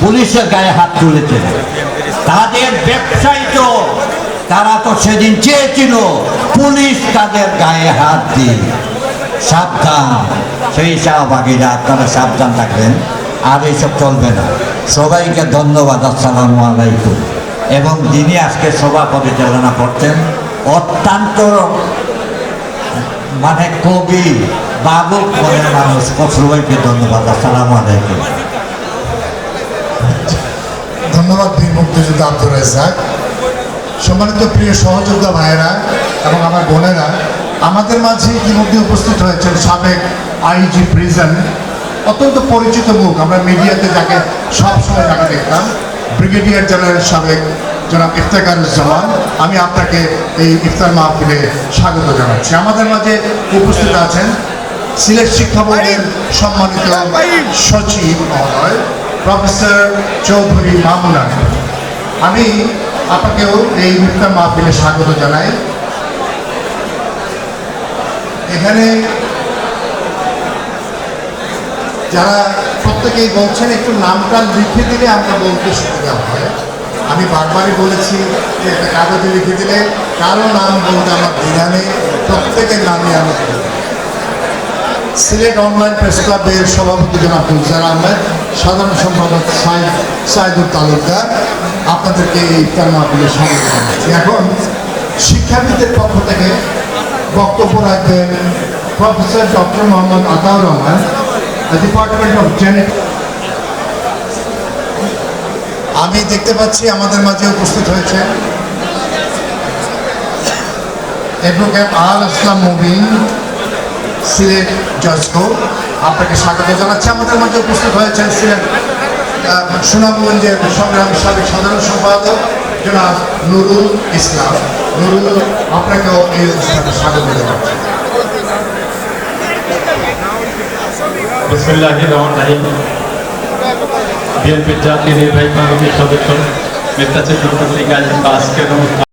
পুলিশের গায়ে হাত তুলেছে। তাদের ব্যবসায়ী তো, তারা তো সেদিন চেয়েছিল পুলিশ তাদের গায়ে হাত দিয়ে সাবধান, সেই শাহবাগিরা, আপনারা সাবধান থাকবেন, আর এইসব চলবে না। সবাইকে ধন্যবাদ, আসসালামু আলাইকুম। এবং যিনি আজকে সভা পরিচালনা করতেন, অত্যন্ত মানে কবি মনের মানুষ সবাইকে ধন্যবাদ, আসসালামু আলাইকুম। ধন্যবাদ বীর মুক্তিযোদ্ধা আব্দুর রাজাক সম্মানিত প্রিয় সহযোদ্ধা ভাইয়েরা এবং আমার বোনেরা আমাদের মাঝে ইতিমধ্যে উপস্থিত হয়েছেন সাবেক আইজি প্রিজন অত্যন্ত পরিচিত মুখ। আমরা মিডিয়াতে যাকে সবসময় যাকে দেখতাম ব্রিগেডিয়ার জেনারেল সাবেক জনাব ইফতেখারুজ্জামান আমি আপনাকে এই ইফতার মাহফিলে স্বাগত জানাচ্ছি। আমাদের মাঝে উপস্থিত আছেন সিলেট শিক্ষা বোর্ডের সম্মানিত সচিব মহোদয়। প্রফেসর চৌধুরী মামুনান আমি আপনাকেও এই ইফতার মাহফিলে স্বাগত জানাই এখানে যারা প্রত্যেকেই বলছেন, একটু নামটা লিখে দিলে আমরা বলতে সুবিধা হয় আমি বারবারই বলেছি যে একটা কাগজে লিখে দিলে কারও নাম বলতে আমার দ্বিধা নেই, প্রত্যেকের নামই আমি। সিলেট অনলাইন প্রেস ক্লাবের সভাপতি জনাব গুলজার আহমেদ, সাধারণ সম্পাদক সাইদ সাইদুল তালুকদার, আপনাদেরকে এই মাহফিলে স্বাগত জানাচ্ছি। এখন শিক্ষাবিদদের পক্ষ থেকে বক্তব্য রাখবেন professor doctor Mohammad Ataur Rahman department of জেনেট আমি দেখতে পাচ্ছি আমাদের মাঝে উপস্থিত হয়েছে অ্যাডভোকেট আল ইসলাম মুবিন সিলেট জজকো আপনাকে স্বাগত জানাচ্ছি। আমাদের মাঝে উপস্থিত হয়েছেন সিলেট সুনামগঞ্জের সংগ্রামী সাবেক সাধারণ সম্পাদক জনাব নুরুল ইসলাম। নুরুল, আপনাকেও এই অনুষ্ঠানে স্বাগত জানাচ্ছি। বিএনপির জাতীয় নির্বাহী কমিটির সদস্য নেতা চতুর্থ আজকের